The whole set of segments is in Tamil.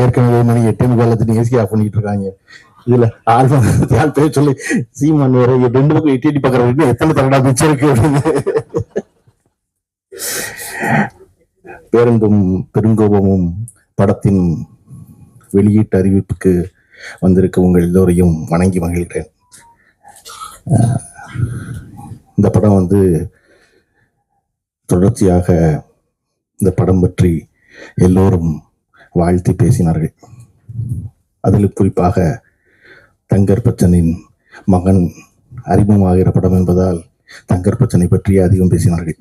ஏற்கனவே மணி எட்டு முக்காலத்துக்கு ஏசி ஆஃப் பண்ணிட்டு இருக்காங்க. இதுல ஆல்பம் யார் பேர் சொல்லி சீமான் வேற ரெண்டு பக்கம் எட்டி எட்டி பாக்குற வரைக்கும் எத்தனை தரடா மிச்சம் இருக்கு அப்படின்னு. பேருந்தும் பெருங்கோபமும் படத்தின் வெளியீட்டு அறிவிப்புக்கு வந்திருக்க உங்கள் எல்லோரையும் வணங்கி மகிழ்கிறேன். இந்த படம் வந்து தொடர்ச்சியாக இந்த படம் பற்றி எல்லோரும் வாழ்த்தி பேசினார்கள். அதில் குறிப்பாக தங்கர் பச்சனின் மகன் அறிமுகமாகிற படம் என்பதால் தங்கர் பச்சனை பற்றி அதிகம் பேசினார்கள்.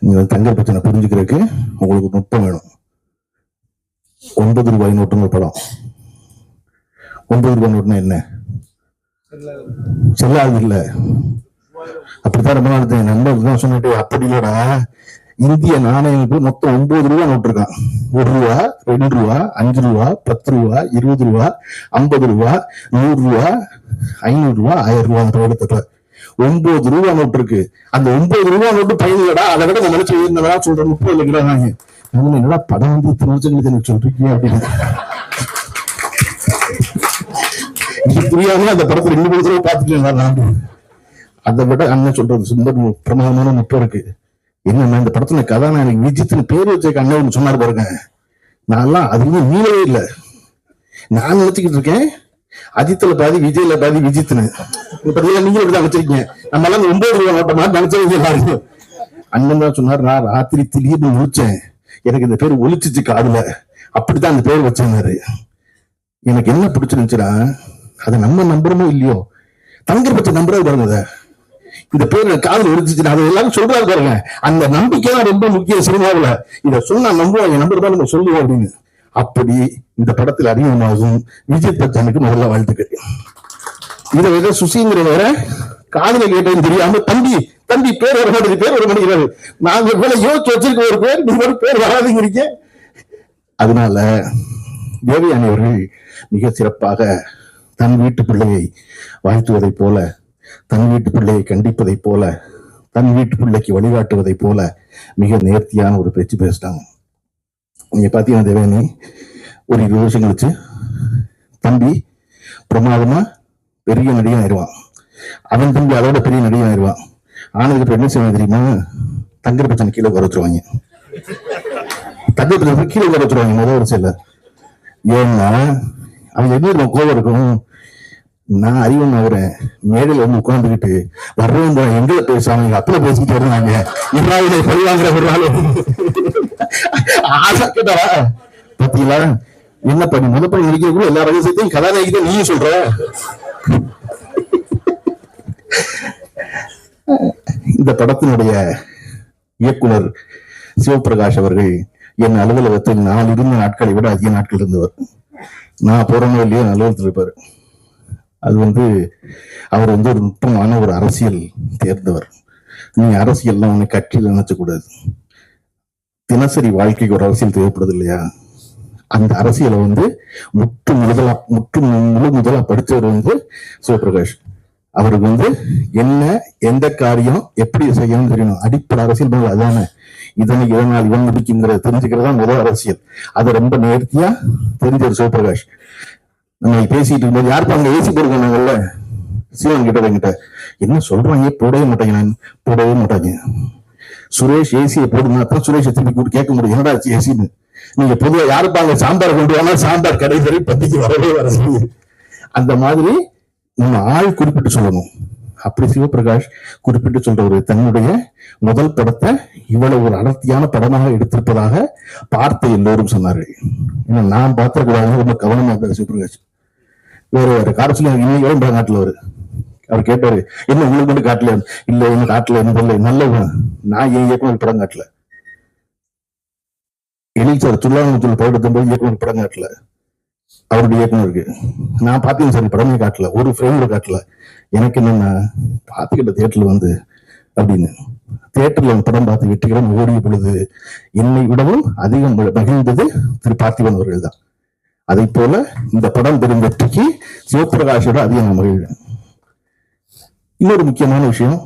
நீங்கள் தங்கர் பச்சனை புரிஞ்சுக்கிறதுக்கு உங்களுக்கு நுட்பம் வேணும். ஒன்பது ரூபாய் நோட்டுங்கிற படம். ஒன்பது ரூபாய் நோட்டுனா என்ன? செல்லாது இல்ல. அப்படித்தான் ரொம்ப நாள் நண்பர் தான் சொன்னிட்டு அப்படி இல்லைடா. இந்திய நாணயங்கள் மொத்தம் ஒன்பது ரூபா நோட்டு இருக்கான் ஒரு ரூபா ரெண்டு ரூபா அஞ்சு ரூபா பத்து ரூபா இருபது ரூபா ஐம்பது ரூபா நூறு ரூபா ஐநூறு ரூபா ஆயிரம் ரூபா அந்த ஒன்பது ரூபா நோட்டு இருக்கு அந்த ஒன்பது ரூபா நோட்டு பயனில்லடா அதை விட நினைச்சு உயர்ந்தவரா சொல்ற முப்பது லட்சம் என்னடா படம் வந்து இத்தனை வருஷங்களுக்கு எனக்கு சொல்றீங்க அப்படின்னு. புரியாம அந்த படத்தை ரெண்டு மூணு தடவை பார்த்துட்டு நான். அதை விட அண்ணன் சொல்றது சுந்தர் பிரமாதமான நுட்பம் இருக்கு. என்னன்னா இந்த படத்துல கதாநாயகன் விஜித்னு பேர் வச்ச அண்ணன் ஒண்ணு சொன்னாரு பாருங்க. நான்லாம் அதுலயும் மீளவே இல்லை. நான் நினைச்சுக்கிட்டு இருக்கேன் அஜித்ல பாதி விஜய்ல பாதி விஜித்னு. இப்ப நீங்க இப்படிதான் நினைச்சிருக்கீங்க. நம்ம எல்லாம் ஒன்பது ரூபாய் நோட்ட மாதிரி அண்ணன் தான் சொன்னார் நான் ராத்திரி திடீர்னு முழிச்சேன். எனக்கு இந்த பேர் ஒழிச்சிச்சு காதுல. அப்படித்தான் அந்த பேர் வச்சிருந்தாரு. எனக்கு என்ன பிடிச்சிருந்துச்சுன்னா அதை நம்ம நம்புறோமோ இல்லையோ? தங்கர் பச்சை நம்புறது பாருங்க அதை. இந்த பேர் காதல் காதுல அது அதை எல்லாரும் சொல்றாரு பாருங்க. அந்த நம்பிக்கை தான் ரொம்ப முக்கிய சினிமாவுல. இதை சொன்னா நம்பர் தானே நம்ம சொல்லுவோம் அப்படின்னு. அப்படி இந்த படத்தில் அறிமுகமாகும் விஜய் பச்சனுக்கு முதல்ல வாழ்த்துக்கள். இதை வேற சுசீந்திர வேற காதலை கேட்டது தெரியாம தம்பி தம்பி பேர் வர மாட்டேங்குது பேர் வர மாட்டேங்கிறாரு நாங்க கூட யோசிச்சு வச்சிருக்க ஒரு பேர் நீங்க ஒரு பேர் வராதுங்கிறீங்க. அதனால தேவயானி அவர்கள் மிக சிறப்பாக தன் வீட்டு பிள்ளையை வாழ்த்துவதைப் போல தன் வீட்டு பிள்ளையை கண்டிப்பதைப் போல தன் வீட்டு பிள்ளைக்கு வழிகாட்டுவதைப் போல மிக நேர்த்தியான ஒரு பேச்சு பேசிட்டாங்க நீங்க பாத்தீங்கன்னா தேவயானி? ஒரு இருபது வருஷம் கழிச்சு தம்பி பிரமாதமா பெரிய நடிகன் ஆயிடுவான் அவன் தம்பி அதோட பெரிய நடிகன் ஆயிடுவான் ஆனதுக்கு அப்புறம் என்ன செய்வாங்க தெரியுமா? தங்கர் பச்சனை கீழே உட்கார வச்சிருவாங்க. தங்கர் பச்சனை கீழே உட்கார வச்சிருவாங்க முதல் வரிசையில். ஏன்னா அவங்க என்ன இருக்கும்? கோவம் இருக்கும். நான் அறிவன் அவரேன் மேடையில் வந்து உட்கார்ந்துக்கிட்டு வர்றவங்க எங்களை பேசுவாங்க எங்க அப்பல பேசிக்கிட்டு இருந்தாங்க இல்லாத பழிவாங்கிற ஒரு நாள் ஆசா கேட்டா பாத்தீங்களா? என்ன பண்ணி முதல் பண்ணி நடிக்கிறதுக்குள்ள எல்லா ரகசியத்தையும் கதாநாயகத்தை நீயும் சொல்ற? இந்த படத்தினுடைய இயக்குனர் சிவபிரகாஷ் அவர்கள் என் அலுவலகத்தில் நான் இருந்த நாட்களை விட அதிக நாட்கள் இருந்தவர். நான் போறனோ இல்லையோ அலுவலகத்தில் இருப்பாரு. அது வந்து அவர் வந்து ஒரு நுட்பமான ஒரு அரசியல் தேர்ந்தவர். நீ அரசியல்லாம் உன்னை கட்சியில் நினைச்சக்கூடாது தினசரி வாழ்க்கைக்கு ஒரு அரசியல் தேவைப்படுது இல்லையா அந்த அரசியலை வந்து முற்று முதலா முற்று முழு முதலா படிச்சவர் வந்து சிவபிரகாஷ். அவருக்கு வந்து என்ன எந்த காரியம் எப்படி செய்யணும்னு தெரியணும். அடிப்படை அரசியல் பண்ணல அதானே. இதனை இதனால் இவன் முடிக்குங்கிறத தெரிஞ்சுக்கிறது தான் முதல் அரசியல். அதை ரொம்ப நேர்த்தியா தெரிஞ்சவர் சிவபிரகாஷ். நம்ம பேசிட்டு இருக்கும்போது யாருக்கும் அங்க ஏசி போடுவாங்கல்ல சீவன் கிட்ட என்கிட்ட என்ன சொல்றாங்க? போடவே மாட்டாங்க போடவே மாட்டாங்க. சுரேஷ் ஏசியை போடுங்க அப்புறம் சுரேஷ் திருப்பி கூப்பிட்டு கேட்க முடியும். என்னடா ஏசின்னு? நீங்க பொதுவா யாருப்பாங்க சாம்பார் கொண்டு வாங்க சாம்பார் கடை சரி பத்திக்கு வரவே வராது. அந்த மாதிரி நம்ம ஆள் குறிப்பிட்டு சொல்லணும். அப்படி சிவபிரகாஷ் குறிப்பிட்டு சொல்றவர் தன்னுடைய முதல் படத்தை இவ்வளவு ஒரு அடர்த்தியான படமாக எடுத்திருப்பதாக பார்த்த எல்லோரும் சொன்னார்கள். ஏன்னா நான் பார்த்திருக்கிறாங்க ரொம்ப கவனமா இருந்தார் சிவபிரகாஷ். வேற வேற காரத்துல இன்னைக்கு என்ற காட்டுல அவரு. அவர் கேட்டாரு என்ன உங்களுக்கு மட்டும் காட்டல? இல்ல என்ன காட்டல என்ன பண்ணல நல்ல நான் என் இயக்குனர் படம் காட்டல? எலிச்சார் துள்ளாங்குளத்தில் படம் போது இயக்குனர் படம் காட்டல. அவருடைய இயக்குனருக்கு நான் பார்த்தேன் சார் படமே காட்டல ஒரு ஃப்ரேம்ல காட்டல. எனக்கு என்னன்னா பார்த்துக்கிட்ட தியேட்டர்ல வந்து அப்படின்னு. தியேட்டர்ல படம் பார்த்து வெற்றிகரம் ஓடிய பொழுது என்னை விடவும் அதிகம் மகிழ்ந்தது திரு பார்த்திபன் அவர்கள் தான். அதை போல இந்த படம் பெரும் வெற்றிக்கு சிவபிரகாஷோட அதிகம் மகிழ்வேன் இன்னொரு முக்கியமான விஷயம்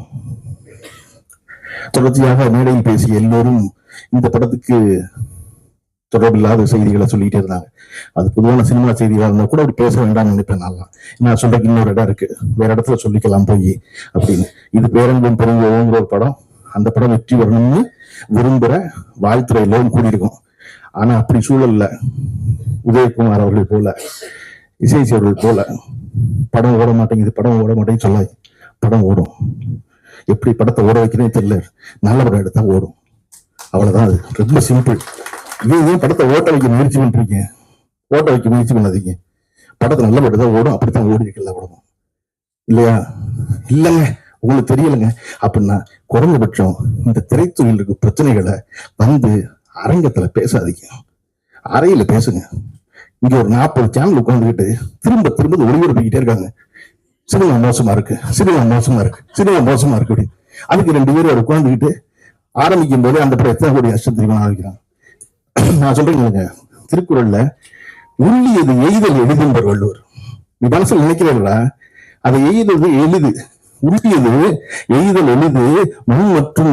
தொடர்ச்சியாக மேடையில் பேசிய எல்லோரும் இந்த படத்துக்கு தொடர்பில்லாத செய்திகளை சொல்லிட்டே இருந்தாங்க. அது பொதுவான சினிமா செய்திகளாக இருந்தா கூட அப்படி பேச வேண்டாம்னு நினைப்பேன் நான். நான் சொல்றதுக்கு இன்னொரு இடம் இருக்கு. வேற இடத்துல சொல்லிக்கலாம் போய் அப்படின்னு. இது பேரன்பும் பெருங்குங்கிற ஒரு படம். அந்த படம் வெற்றி வரணும்னு விரும்புற வாழ்த்துறை எல்லோரும் கூடியிருக்கும் ஆனா அப்படி சூழல்ல உதயகுமார் அவர்கள் போல இசை அவர்கள் போல படம் ஓட மாட்டேங்குது படம் ஓட மாட்டேங்குது சொல்லாது படம் ஓடும். எப்படி படத்தை ஓட வைக்கிறேன்னு தெரியல. நல்ல படம் எடுத்தா ஓடும். அவ்வளவுதான் அது. ரொம்ப சிம்பிள் நீங்க ஏன் படத்தை ஓட்ட வைக்க முயற்சி பண்றீங்க? ஓட்ட வைக்க முயற்சி பண்ணாதீங்க. படத்தை நல்ல படத்தை தான் ஓடும் அப்படித்தான் ஓடி இருக்கு படமும். இல்லையா? இல்லைங்க. உங்களுக்கு தெரியலைங்க. அப்படின்னா குறைந்தபட்சம் இந்த திரைத்துறையில் பிரச்சனைகளை வந்து அரங்கத்துல பேசாதீங்க. அறையில பேசுங்க. இங்க ஒரு நாற்பது சேனல் உட்காந்துக்கிட்டு திரும்ப திரும்ப ஒளிபரப்பிக்கிட்டே இருக்காங்க. சினிமா மோசமா இருக்கு. சினிமா மோசமா இருக்கு. சினிமா மோசமா இருக்கு அப்படின்னு. அதுக்கு ரெண்டு பேரும் உட்காந்துக்கிட்டு ஆரம்பிக்கும் போதே அந்த படம் எத்தனை கோடி அஷ்டம் தெரியுமா ஆரம்பிக்கிறாங்க நான் சொல்றேன் இல்லைங்க. திருக்குறள்ல உள்ளியது எய்தல் எளிதும்பர் வள்ளுவர். நீ மனசுல நினைக்கிறீங்களா அதை எய்தது எளிது உள்ளியது எய்தல் எளிது முன் மற்றும்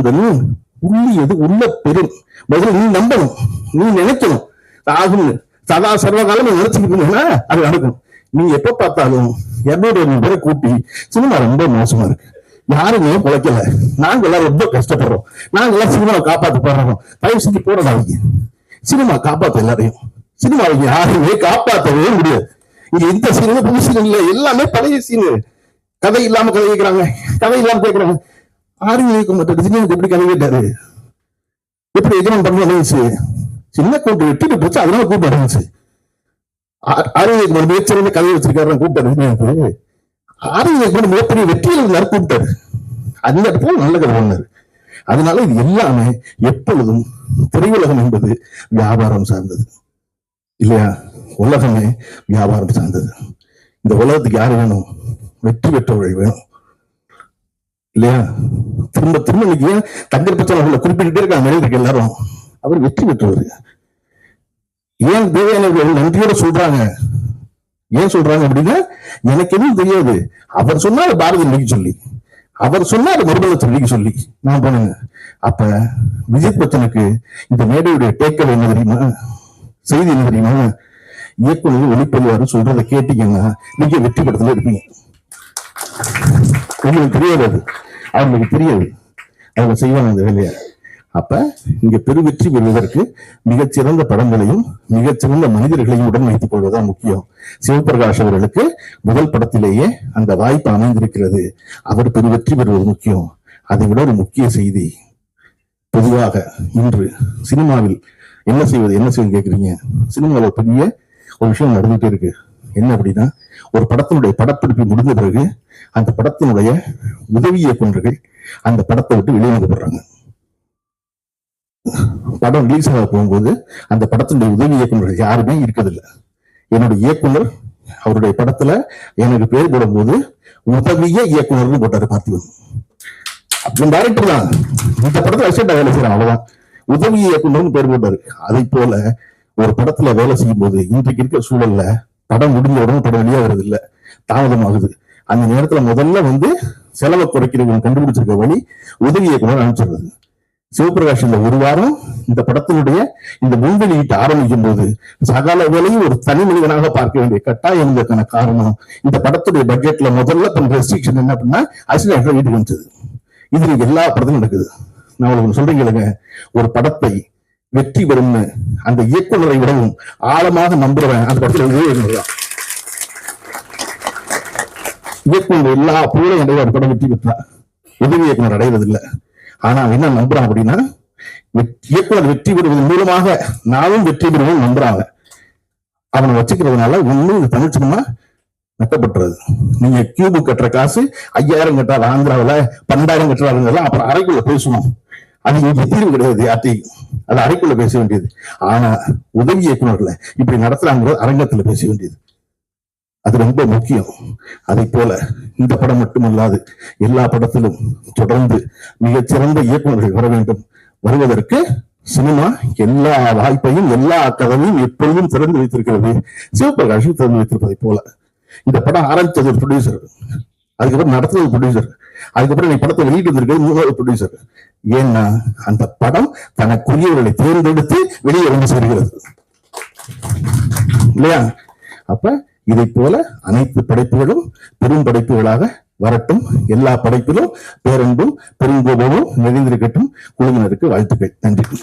உள்ளியது உள்ள பெரும். பதில் நீ நம்பணும் நீ நினைக்கணும். ஆகும் சதா சர்வகாலம் காலம் அது நடக்கும். நீ எப்ப பார்த்தாலும் என்னோட ஐநூறு பேரை கூட்டி சினிமா ரொம்ப மோசமா இருக்கு. யாருமே பிழைக்கல நாங்க எல்லாம் ரொம்ப கஷ்டப்படுறோம். நாங்க எல்லாம் சினிமாவை காப்பாத்து போடுறோம் தயவு செஞ்சு போராடாதீங்க. சினிமா காப்பாத்து எல்லாரையும். சினிமாவை யாருமே காப்பாற்றவே முடியாது. இது எந்த சீனு புது சீன் இல்லை. எல்லாமே பழைய சீனு கதை இல்லாம கதை கேட்கிறாங்க. கதை இல்லாம கேட்கிறாங்க. ஆர்வி குமார் ரஜினிகாந்த் எப்படி கதை கேட்டாரு? எப்படி எஜமான் பண்ண இருந்துச்சு சின்ன கூட்டு வெட்டிட்டு போச்சு. அதனால கூட்டம் இருந்துச்சு. ஆர்வி குமார் மிகச்சிறந்த கதை வச்சிருக்காரு. கூப்பிட்டாரு ரஜினிகாந்த் ஆர்வி குமார் மிகப்பெரிய வெற்றியில் இருந்தார் கூப்பிட்டாரு. அந்த இடத்துல நல்ல கதை பண்ணாரு. அதனால இது எல்லாமே எப்பொழுதும் திரையுலகம் என்பது வியாபாரம் சார்ந்தது. இல்லையா? உலகமே வியாபாரம் சார்ந்தது. இந்த உலகத்துக்கு யார் வேணும்? வெற்றி பெற்றவர்கள் வேணும். இல்லையா? திரும்ப திரும்ப இன்னைக்கு ஏன் தங்கர் பிரச்சனை அவர்களை குறிப்பிட்டுட்டே இருக்காங்க மேலிருக்கு எல்லாரும். அவர் வெற்றி பெற்றவர். ஏன் தேவையானவர்கள் நன்றியோட சொல்றாங்க? ஏன் சொல்றாங்க அப்படின்னா எனக்கு எதுவும் தெரியாது. அவர் சொன்னா பாரதி இன்னைக்கு சொல்லி. அவர் சொன்னார் மறுபலத்தை நடிக்க சொல்லி. நான் பண்ணுங்க அப்ப விஜய் பச்சனுக்கு இந்த மேடையுடைய டேக்கல் என்ன தெரியுமா? செய்தி என்ன தெரியுமா? இயக்குனர் ஒளிப்பதிவாரு சொல்றதை கேட்டீங்கன்னா நீங்க வெற்றி படத்துல இருப்பீங்க. உங்களுக்கு தெரியாது அது. அவங்களுக்கு தெரியாது. அவங்க செய்வாங்க அந்த வேலையை. அப்ப இங்க பெருவெற்றி பெறுவதற்கு மிகச்சிறந்த படங்களையும் மிகச்சிறந்த மனிதர்களையும் உடன் வைத்துக் கொள்வதுதான் முக்கியம். சிவபிரகாஷ் அவர்களுக்கு முதல் படத்திலேயே அந்த வாய்ப்பு அமைந்திருக்கிறது. அவர் பெருவெற்றி பெறுவது முக்கியம். அதை விட ஒரு முக்கிய செய்தி பொதுவாக இன்று சினிமாவில் என்ன செய்வது என்ன செய்வது கேக்குறீங்க? சினிமாவில் பெரிய ஒரு விஷயம் நடந்துட்டே இருக்கு. என்ன அப்படின்னா ஒரு படத்தினுடைய படப்பிடிப்பு முடிந்த பிறகு அந்த படத்தினுடைய உதவி இயக்குநர்கள் அந்த படத்தை விட்டு வெளியேறப்படுறாங்க படம் ரிலீஸ் ஆக போகும்போது அந்த படத்தினுடைய உதவி இயக்குநர்கள் யாருமே இருக்கிறதில்ல என்னுடைய இயக்குனர் அவருடைய படத்துல எனக்கு பேர் போடும்போது உதவிய இயக்குனர்னு போட்டாரு பார்த்திபன். அப்படின்னு டேரக்டர் தான். இந்த படத்துல அசிஸ்டன்ட் வேலை செய்யறான் அவ்வளவுதான். உதவி இயக்குனர்னு பேர் போட்டாரு. அதை போல ஒரு படத்துல வேலை செய்யும் போது இன்றைக்கு இருக்கிற சூழல்ல படம் முடிஞ்ச உடனே படம் வருது இல்ல தாமதமாகுது. அந்த நேரத்துல முதல்ல வந்து செலவை குறைக்கிறவங்க கண்டுபிடிச்சிருக்க வழி உதவி இயக்குனர் அனுப்பிச்சிடுறது சிவபிரகாஷ் இந்த ஒரு வாரம் இந்த படத்தினுடைய இந்த முன்வெளியிட்டு ஆரம்பிக்கும் போது சகல வேலையும் ஒரு தனி மனிதனாக பார்க்க வேண்டிய கட்டாயம் இருந்ததுக்கான காரணம் இந்த படத்துடைய பட்ஜெட்ல முதல்ல பண்ற ரெஸ்ட்ரிக்ஷன் என்ன அப்படின்னா அசிஸ்டன்ட் வீட்டுக்கு வந்துச்சு இதுல எல்லா படத்திலும் நடக்குது. நான் உங்களுக்கு சொல்றீங்க ஒரு படத்தை வெற்றி பெறும்னு அந்த இயக்குநரை விடவும் ஆழமாக நம்புறவன் அந்த படத்துல இதே இயக்குநர் இயக்குனர் எல்லா புகழையும் அடைய ஒரு படம் வெற்றி பெற்றா. எதுவும் இயக்குனர் அடைவதில்லை. ஆனா அவன் என்ன நம்புறான் அப்படின்னா வெற்றி- இயக்குனர் வெற்றி பெறுவதன் மூலமாக நானும் வெற்றி பெறுவோம் நம்புறாங்க. அவனை வச்சுக்கிறதுனால ஒண்ணும் இது தமிழ் சினிமா நட்டப்பட்டுறது நீங்க கியூபு கட்டுற காசு ஐயாயிரம் கட்டுறாரு ஆந்திராவுல பன்னெண்டாயிரம் கட்டுறாருங்க அப்புறம் அறைக்குள்ள பேசணும். அது இங்க தீர்வு கிடையாது யார்ட்டையும் அது அறைக்குள்ள பேச வேண்டியது. ஆனா உதவி இயக்குநர்ல இப்படி நடத்துறாங்கிறது அரங்கத்துல பேச வேண்டியது. அது ரொம்ப முக்கியம். அதை போல இந்த படம் மட்டுமல்லாது எல்லா படத்திலும் தொடர்ந்து மிகச்சிறந்த இயக்குநர்கள் வர வேண்டும். வருவதற்கு சினிமா எல்லா வாய்ப்பையும் எல்லா கதவையும் எப்பொழுதும் திறந்து வைத்திருக்கிறது. சிவபிரகாஷும் திறந்து வைத்திருப்பதை போல. இந்த படம் ஆரம்பித்தது ஒரு ப்ரொடியூசர் அதுக்கப்புறம் நடத்துறது ப்ரொடியூசர் அதுக்கப்புறம் நீ படத்தை வெளியிட்டு வந்திருக்கிறது மூணாவது ப்ரொடியூசர் ஏன்னா அந்த படம் தனக்குரியவர்களை தேர்ந்தெடுத்து வெளியே வந்து சேர்கிறது. இல்லையா? அப்ப இதை போல அனைத்து படைப்புகளும் பெரும் படைப்புகளாக வரட்டும். எல்லா படைப்பிலும் பேரன்பும் பெருங்கோபமும் நிறைந்திருக்கட்டும். குழுவினருக்கு வாழ்த்துக்கள். நன்றி.